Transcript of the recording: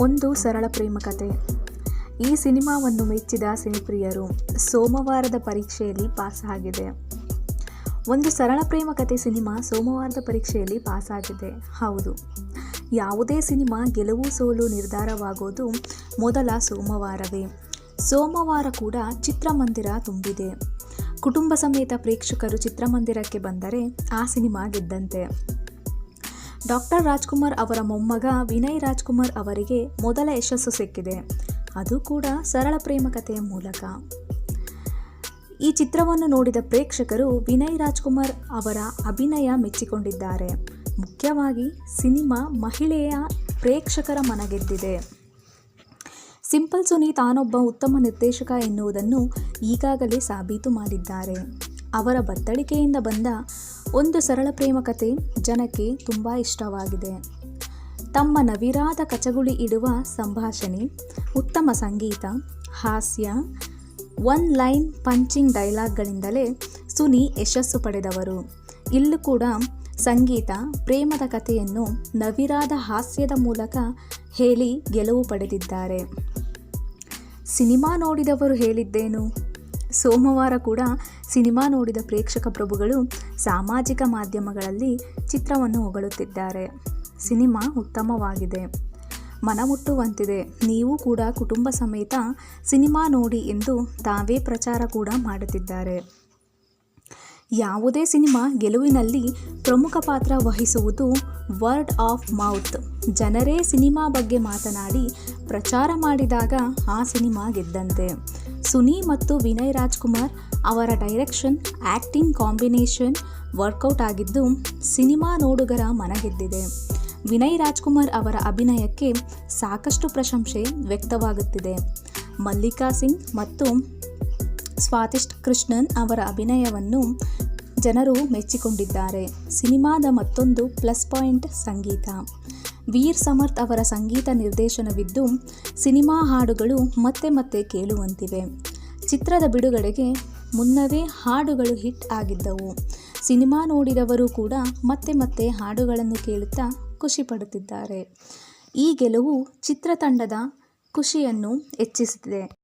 ಒಂದು ಸರಳ ಪ್ರೇಮ ಕಥೆ ಈ ಸಿನಿಮಾವನ್ನು ಮೆಚ್ಚಿದ ಸಿನಿಪ್ರಿಯರು ಸೋಮವಾರದ ಪರೀಕ್ಷೆಯಲ್ಲಿ ಪಾಸ್ ಆಗಿದೆ. ಒಂದು ಸರಳ ಪ್ರೇಮ ಕಥೆ ಸಿನಿಮಾ ಸೋಮವಾರದ ಪರೀಕ್ಷೆಯಲ್ಲಿ ಪಾಸ್ ಆಗಿದೆ. ಹೌದು. ಯಾವುದೇ ಸಿನಿಮಾ ಗೆಲುವು ಸೋಲು ನಿರ್ಧಾರವಾಗೋದು ಮೊದಲ ಸೋಮವಾರವೇ. ಸೋಮವಾರ ಕೂಡ ಚಿತ್ರಮಂದಿರ ತುಂಬಿದೆ. ಕುಟುಂಬ ಸಮೇತ ಪ್ರೇಕ್ಷಕರು ಚಿತ್ರಮಂದಿರಕ್ಕೆ ಬಂದರೆ ಆ ಸಿನಿಮಾ ಗೆದ್ದಂತೆ. ಡಾಕ್ಟರ್ ರಾಜ್ಕುಮಾರ್ ಅವರ ಮೊಮ್ಮಗ ವಿನಯ್ ರಾಜ್ಕುಮಾರ್ ಅವರಿಗೆ ಮೊದಲ ಯಶಸ್ಸು ಸಿಕ್ಕಿದೆ. ಅದು ಕೂಡ ಸರಳ ಪ್ರೇಮ ಕಥೆಯ ಮೂಲಕ. ಈ ಚಿತ್ರವನ್ನು ನೋಡಿದ ಪ್ರೇಕ್ಷಕರು ವಿನಯ್ ರಾಜ್ಕುಮಾರ್ ಅವರ ಅಭಿನಯ ಮೆಚ್ಚಿಕೊಂಡಿದ್ದಾರೆ. ಮುಖ್ಯವಾಗಿ ಸಿನಿಮಾ ಮಹಿಳೆಯ ಪ್ರೇಕ್ಷಕರ ಮನಗೆದ್ದಿದೆ. ಸಿಂಪಲ್ ಸುನಿ ತಾನೊಬ್ಬ ಉತ್ತಮ ನಿರ್ದೇಶಕ ಎನ್ನುವುದನ್ನು ಈಗಾಗಲೇ ಸಾಬೀತು ಮಾಡಿದ್ದಾರೆ. ಅವರ ಬತ್ತಳಿಕೆಯಿಂದ ಬಂದ ಒಂದು ಸರಳ ಪ್ರೇಮ ಕಥೆ ಜನಕ್ಕೆ ತುಂಬ ಇಷ್ಟವಾಗಿದೆ. ತಮ್ಮ ನವಿರಾದ ಕಚಗುಳಿ ಇಡುವ ಸಂಭಾಷಣೆ, ಉತ್ತಮ ಸಂಗೀತ, ಹಾಸ್ಯ, ಒನ್ ಲೈನ್ ಪಂಚಿಂಗ್ ಡೈಲಾಗ್ಗಳಿಂದಲೇ ಸುನಿ ಯಶಸ್ಸು ಪಡೆದವರು. ಇಲ್ಲೂ ಕೂಡ ಸಂಗೀತ, ಪ್ರೇಮದ ಕಥೆಯನ್ನು ನವಿರಾದ ಹಾಸ್ಯದ ಮೂಲಕ ಹೇಳಿ ಗೆಲುವು ಪಡೆದಿದ್ದಾರೆ. ಸಿನಿಮಾ ನೋಡಿದವರು ಹೇಳಿದ್ದೇನು? ಸೋಮವಾರ ಕೂಡ ಸಿನಿಮಾ ನೋಡಿದ ಪ್ರೇಕ್ಷಕ ಪ್ರಭುಗಳು ಸಾಮಾಜಿಕ ಮಾಧ್ಯಮಗಳಲ್ಲಿ ಚಿತ್ರವನ್ನು ಹೊಗಳುತ್ತಿದ್ದಾರೆ. ಸಿನಿಮಾ ಉತ್ತಮವಾಗಿದೆ. ಮನಮುಟ್ಟುವಂತಿದೆ ನೀವು ಕೂಡ ಕುಟುಂಬ ಸಮೇತ ಸಿನಿಮಾ ನೋಡಿ ಎಂದು ತಾವೇ ಪ್ರಚಾರ ಕೂಡ ಮಾಡುತ್ತಿದ್ದಾರೆ. ಯಾವುದೇ ಸಿನಿಮಾ ಗೆಲುವಿನಲ್ಲಿ ಪ್ರಮುಖ ಪಾತ್ರ ವಹಿಸುವುದು ವರ್ಡ್ ಆಫ್ ಮೌತ್. ಜನರೇ ಸಿನಿಮಾ ಬಗ್ಗೆ ಮಾತನಾಡಿ ಪ್ರಚಾರ ಮಾಡಿದಾಗ ಆ ಸಿನಿಮಾ ಗೆದ್ದಂತೆ. ಸುನಿ ಮತ್ತು ವಿನಯ್ ರಾಜ್ಕುಮಾರ್ ಅವರ direction acting combination work out ಆಗಿದ್ದು ಸಿನಿಮಾ ನೋಡುಗರ ಮನಗೆದ್ದಿದೆ. ವಿನಯ್ ರಾಜ್ಕುಮಾರ್ ಅವರ ಅಭಿನಯಕ್ಕೆ ಸಾಕಷ್ಟು ಪ್ರಶಂಸೆ ವ್ಯಕ್ತವಾಗುತ್ತಿದೆ. ಮಲ್ಲಿಕಾ ಸಿಂಗ್ ಮತ್ತು ಸ್ವಾತಿಷ್ಠ ಕೃಷ್ಣನ್ ಅವರ ಅಭಿನಯವನ್ನು ಜನರು ಮೆಚ್ಚಿಕೊಂಡಿದ್ದಾರೆ. ಸಿನಿಮಾದ ಮತ್ತೊಂದು ಪ್ಲಸ್ ಪಾಯಿಂಟ್ ಸಂಗೀತ. ವೀರ್ ಸಮರ್ಥ್ ಅವರ ಸಂಗೀತ ನಿರ್ದೇಶನವಿದ್ದು, ಸಿನಿಮಾ ಹಾಡುಗಳು ಮತ್ತೆ ಮತ್ತೆ ಕೇಳುವಂತಿವೆ. ಚಿತ್ರದ ಬಿಡುಗಡೆಗೆ ಮುನ್ನವೇ ಹಾಡುಗಳು ಹಿಟ್ ಆಗಿದ್ದವು. ಸಿನಿಮಾ ನೋಡಿದವರು ಕೂಡ ಮತ್ತೆ ಮತ್ತೆ ಹಾಡುಗಳನ್ನು ಕೇಳುತ್ತಾ ಖುಷಿಪಡುತ್ತಿದ್ದಾರೆ ಈ ಗೆಲುವು ಚಿತ್ರತಂಡದ ಖುಷಿಯನ್ನು ಹೆಚ್ಚಿಸಿದೆ.